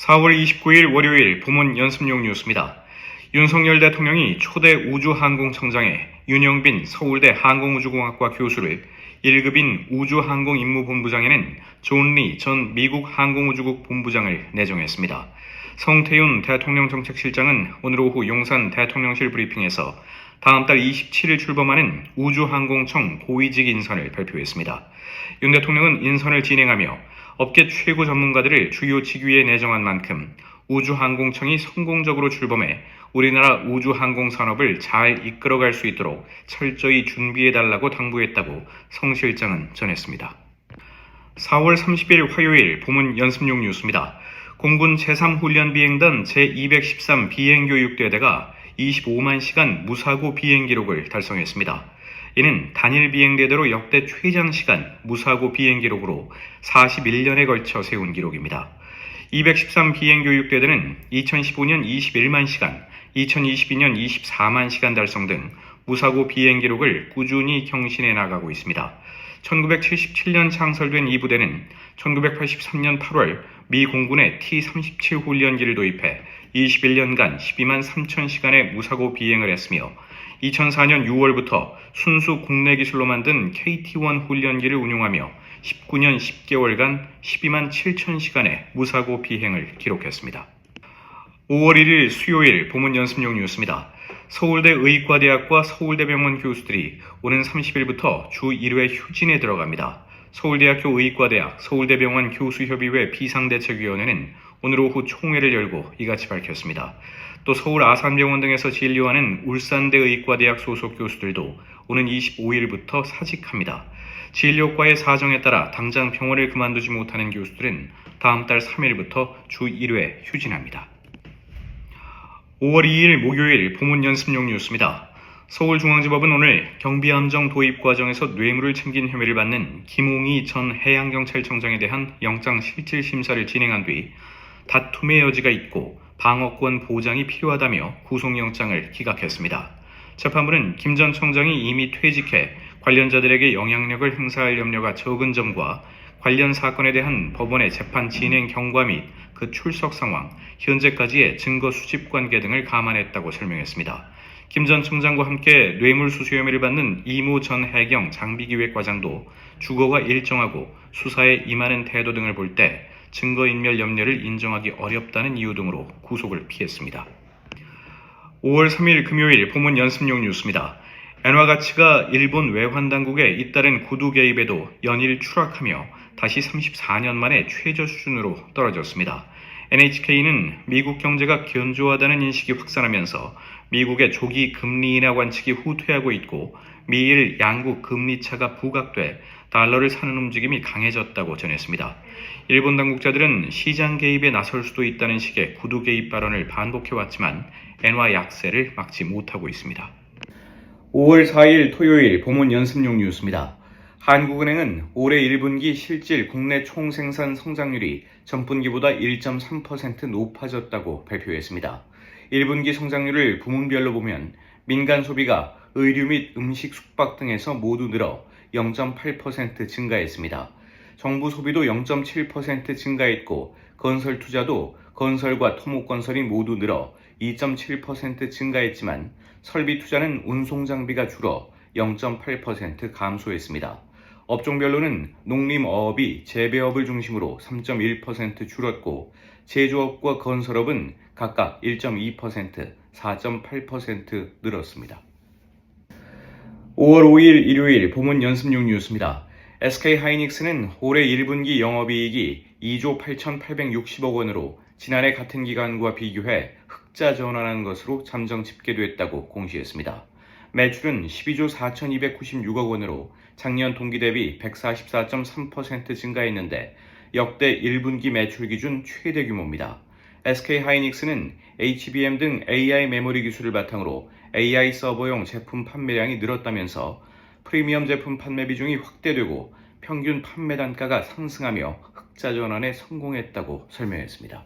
4월 29일 월요일 부문 연습용 뉴스입니다. 윤석열 대통령이 초대 우주항공청장에 윤영빈 서울대 항공우주공학과 교수를 1급인 우주항공임무본부장에는 존리 전 미국 항공우주국 본부장을 내정했습니다. 성태윤 대통령 정책실장은 오늘 오후 용산 대통령실 브리핑에서 다음 달 27일 출범하는 우주항공청 고위직 인선을 발표했습니다. 윤 대통령은 인선을 진행하며 업계 최고 전문가들을 주요 직위에 내정한 만큼 우주항공청이 성공적으로 출범해 우리나라 우주항공 산업을 잘 이끌어갈 수 있도록 철저히 준비해달라고 당부했다고 성 실장은 전했습니다. 4월 30일 화요일 보문 연습용 뉴스입니다. 공군 제3훈련비행단 제213 비행교육대대가 25만 시간 무사고 비행 기록을 달성했습니다. 이는 단일 비행대대로 역대 최장 시간 무사고 비행 기록으로 41년에 걸쳐 세운 기록입니다. 213 비행교육대대는 2015년 21만 시간, 2022년 24만 시간 달성 등 무사고 비행 기록을 꾸준히 경신해 나가고 있습니다. 1977년 창설된 이 부대는 1983년 8월 미 공군의 T-37 훈련기를 도입해 21년간 12만 3천 시간의 무사고 비행을 했으며 2004년 6월부터 순수 국내 기술로 만든 KT-1 훈련기를 운용하며 19년 10개월간 12만 7천 시간의 무사고 비행을 기록했습니다. 5월 1일 수요일 보문 연습용 뉴스입니다. 서울대 의과대학과 서울대병원 교수들이 오는 30일부터 주 1회 휴진에 들어갑니다. 서울대학교 의과대학 서울대병원 교수협의회 비상대책위원회는 오늘 오후 총회를 열고 이같이 밝혔습니다. 또 서울 아산병원 등에서 진료하는 울산대 의과대학 소속 교수들도 오는 25일부터 사직합니다. 진료과의 사정에 따라 당장 병원을 그만두지 못하는 교수들은 다음 달 3일부터 주 1회 휴진합니다. 5월 2일 목요일 보문 연습용 뉴스입니다. 서울중앙지법은 오늘 경비함정 도입 과정에서 뇌물을 챙긴 혐의를 받는 김홍희 전 해양경찰청장에 대한 영장 실질 심사를 진행한 뒤 다툼의 여지가 있고 방어권 보장이 필요하다며 구속영장을 기각했습니다. 재판부는 김 전 청장이 이미 퇴직해 관련자들에게 영향력을 행사할 염려가 적은 점과 관련 사건에 대한 법원의 재판 진행 경과 및 그 출석 상황, 현재까지의 증거 수집 관계 등을 감안했다고 설명했습니다. 김 전 청장과 함께 뇌물수수 혐의를 받는 이모 전 해경 장비기획과장도 주거가 일정하고 수사에 임하는 태도 등을 볼때 증거인멸 염려를 인정하기 어렵다는 이유 등으로 구속을 피했습니다. 5월 3일 금요일 보문 연습용 뉴스입니다. 엔화 가치가 일본 외환 당국의 잇따른 구두 개입에도 연일 추락하며 다시 34년 만에 최저 수준으로 떨어졌습니다. NHK는 미국 경제가 견조하다는 인식이 확산하면서 미국의 조기 금리 인하 관측이 후퇴하고 있고 미일 양국 금리 차가 부각돼 달러를 사는 움직임이 강해졌다고 전했습니다. 일본 당국자들은 시장 개입에 나설 수도 있다는 식의 구두 개입 발언을 반복해왔지만 엔화 약세를 막지 못하고 있습니다. 5월 4일 토요일 보문 연습용 뉴스입니다. 한국은행은 올해 1분기 실질 국내 총생산 성장률이 전분기보다 1.3% 높아졌다고 발표했습니다. 1분기 성장률을 부문별로 보면 민간 소비가 의류 및 음식 숙박 등에서 모두 늘어 0.8% 증가했습니다. 정부 소비도 0.7% 증가했고 건설 투자도 건설과 토목건설이 모두 늘어 2.7% 증가했지만 설비 투자는 운송 장비가 줄어 0.8% 감소했습니다. 업종별로는 농림어업이 재배업을 중심으로 3.1% 줄었고 제조업과 건설업은 각각 1.2%, 4.8% 늘었습니다. 5월 5일 일요일 보문 연습용 뉴스입니다. SK 하이닉스는 올해 1분기 영업이익이 2조 8,860억 원으로 지난해 같은 기간과 비교해 흑자 전환한 것으로 잠정 집계됐다고 공시했습니다. 매출은 12조 4,296억 원으로 작년 동기 대비 144.3% 증가했는데 역대 1분기 매출 기준 최대 규모입니다. SK 하이닉스는 HBM 등 AI 메모리 기술을 바탕으로 AI 서버용 제품 판매량이 늘었다면서 프리미엄 제품 판매 비중이 확대되고 평균 판매 단가가 상승하며 흑자 전환에 성공했다고 설명했습니다.